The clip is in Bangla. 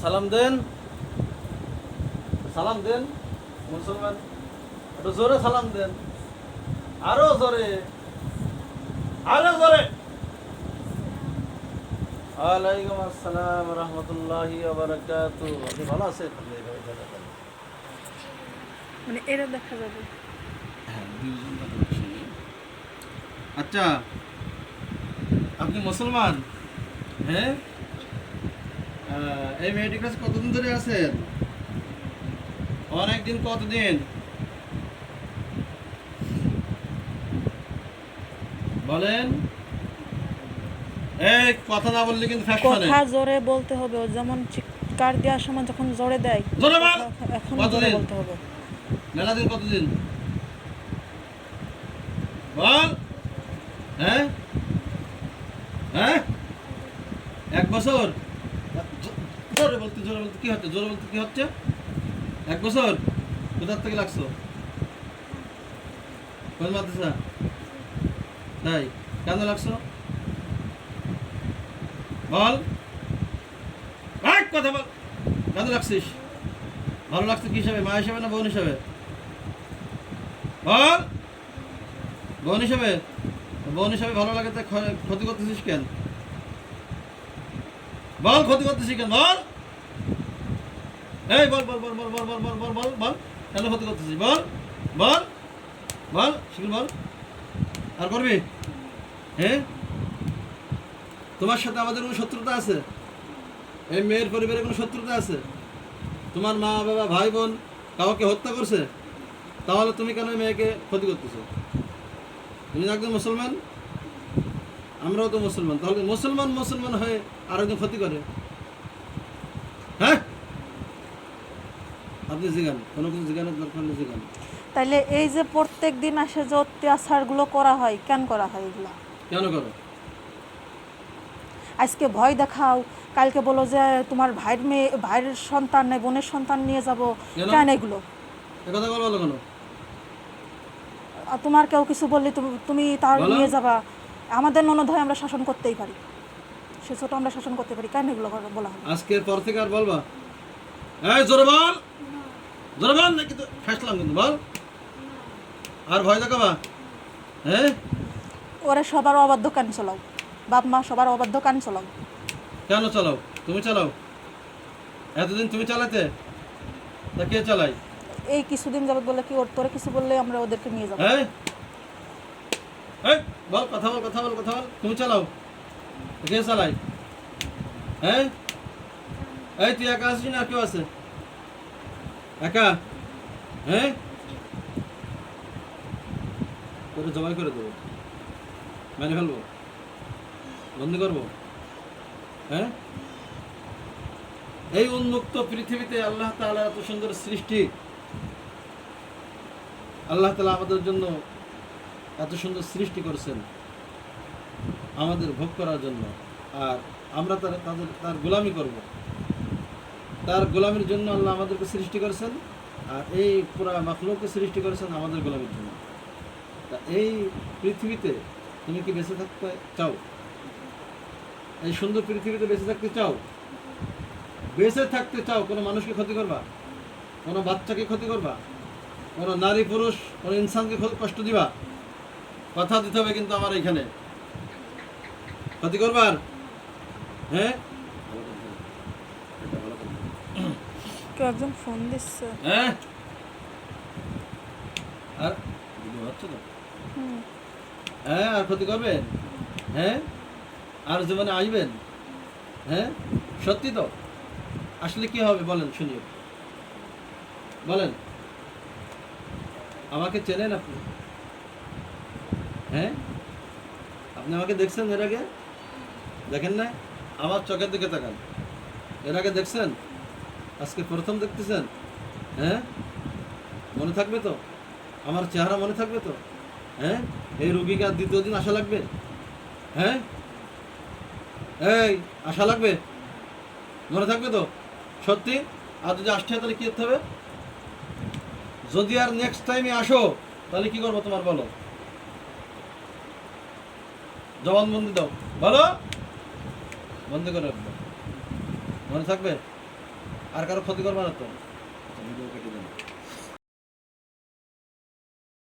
সালাম দেন। সালাম দেন মুসলমান। একটু জোরে সালাম দেন। আরও জোরে। আরও জোরে। ওয়ালাইকুম আসসালাম রহমতুল্লাহি বারাকাতু। আপনি ভালো আছেন? মানে এরা দেখা যাবে। আচ্ছা আপনি মুসলমান? হ্যাঁ? এই মেয়েটির কাছে কতদিন ধরে আছেন? অনেকদিন কতদিন? বলেন। এই কথা না বললে কিন্তু কথা জোরে বলতে হবে ও যেমন চিৎকার দেওয়ার সময় যখন জোরে দেয় জোরে বল। এখন জোরে বলতে হবে। মেলা দিন কতদিন? বল! হ্যাঁ? হ্যাঁ? এক বছর? জোরে বলতে জোরে বলতে কি হচ্ছে? জোরে বলতে কি হচ্ছে? এক বছর? কোথার থেকে লাগছো? কোন মাদ্রাসা? তাই। কেন লাগছো? বল। ভাই, কথা বল। কেন লাগছিস? ভালো লাগছে কি হিসাবে? মা হিসাবে না বোন হিসাবে? বল। বোন হিসাবে? বোন হিসাবে ভালো লাগে ক্ষতি করতেছিস কেন? বল ক্ষতি করতেছিস কেন? বল। এই বল বল বল বল বল বল বল বল বল বল কেন ক্ষতি করতেছিস বল বল বল শিখুন বল আর করবি হ্যাঁ তোমার সাথে আমাদের কোনো শত্রুতা আছে এই মেয়ের পরিবারে কোনো শত্রুতা আছে তোমার মা বাবা ভাই বোন কাউকে হত্যা করছে তাহলে তুমি কেন মেয়েকে ক্ষতি করতেছো তুমি একজন মুসলমান আমরাও তো মুসলমান তাহলে মুসলমান মুসলমান হয়ে আর একজন ক্ষতি করে হ্যাঁ আপনি জিগান কোনো কিছু জিগানোর দরকার নেই জিগান। তাইলে এই যে প্রত্যেক দিন আসে যে অত্যাচারগুলো করা হয় কেন করা হয় এগুলা? কেন করো? আজকে ভয় দেখাও কালকে বলো যে তোমার ভাইয়ের মেয়ে ভাইয়ের সন্তান নেই বোনের সন্তান নিয়ে যাব। কেন? এগুলো? কথা বলো কেন? তোমার কেউ কিছু বললে তুমি- তুমি তার নিয়ে যাবা। আমাদের ননদ হয় আমরা শাসন করতেই পারি। সে ছোট আমরা শাসন করতে পারি। কেন এগুলো বলা হয়? আজকের পর থেকে আর বলবা? এই জোরে বল! জোরে বল নাকি তো ফেসলাম কিন্তু বল। আর ভয় দেখাবা হ্যাঁ? ওরা সবার অবাধ্য কান চলাও। বাপ মা সবার অবাধ্য কান চলাও। কেন চালাও? তুমি চালাও। এতদিন তুমি চালাতে? তা কে চালাই এই কিছুদিন যাবত বলে কি ওর তোরে কিছু বললে আমরা ওদেরকে নিয়ে যাব? হ্যাঁ? এই, বল কথা বল কথা বল কথা বল। তুমি চালাও। কে চালাই হ্যাঁ? এই তুই একা আসিস না? কেউ আছে? একা? হ্যাঁ? তোরে জবাই করে দেবো। মেরে ফেলব। বন্দি করব। হ্যাঁ? এই উন্মুক্ত পৃথিবীতে আল্লাহ তাআলা এত সুন্দর সৃষ্টি। আল্লাহ তালা আমাদের জন্য এত সুন্দর সৃষ্টি করেছেন আমাদের ভোগ করার জন্য। আর আমরা তার তাদের তার গোলামি করব। তার গোলামের জন্য আল্লাহ আমাদেরকে সৃষ্টি করেছেন, আর এই পুরা মাখলুককে সৃষ্টি করেছেন আমাদের গোলামের জন্য। তা এই পৃথিবীতে তুমি কি বেঁচে থাকতে চাও? এই সুন্দর পৃথিবীতে বেঁচে থাকতে চাও? বেঁচে থাকতে চাও? কোনো মানুষকে ক্ষতি করবা? কোনো বাচ্চাকে ক্ষতি করবা? কোনো নারী পুরুষ, কোনো ইনসানকে কষ্ট দিবা? কথা দিতে হবে কিন্তু আমার এখানে। ক্ষতি করবার? হ্যাঁ? কেউ একজন ফোন দিচ্ছে। হ্যাঁ? আর ভিডিও হচ্ছে তো। হ্যাঁ আর ক্ষতি করবেন? হ্যাঁ? আর জীবনে আসবেন? হ্যাঁ? সত্যি তো? আসলে কি হবে বলেন শুনি। বলেন। আমাকে চেনেন আপনি? হ্যাঁ? আপনি আমাকে দেখছেন এর আগে? দেখেন না আমার চোখের দিকে তাকান। এর আগে দেখছেন? আজকে প্রথম দেখতেছেন? হ্যাঁ? মনে থাকবে তো? আমার চেহারা মনে থাকবে তো? হ্যাঁ? এই রুগীকে আর দ্বিতীয় দিন আসা লাগবে? হ্যাঁ? এই আশা লাগবে? মনে থাকবে তো? সত্যি? আর যদি হয় তাহলে কি করতে হবে? যদি আর নেক্সট টাইমে আসো, তাহলে কি করব তোমার বলো? জবানবন্দি দাও। বলো? বন্ধ করে রাখব। মনে থাকবে? আর কারও ক্ষতি করবার না তো?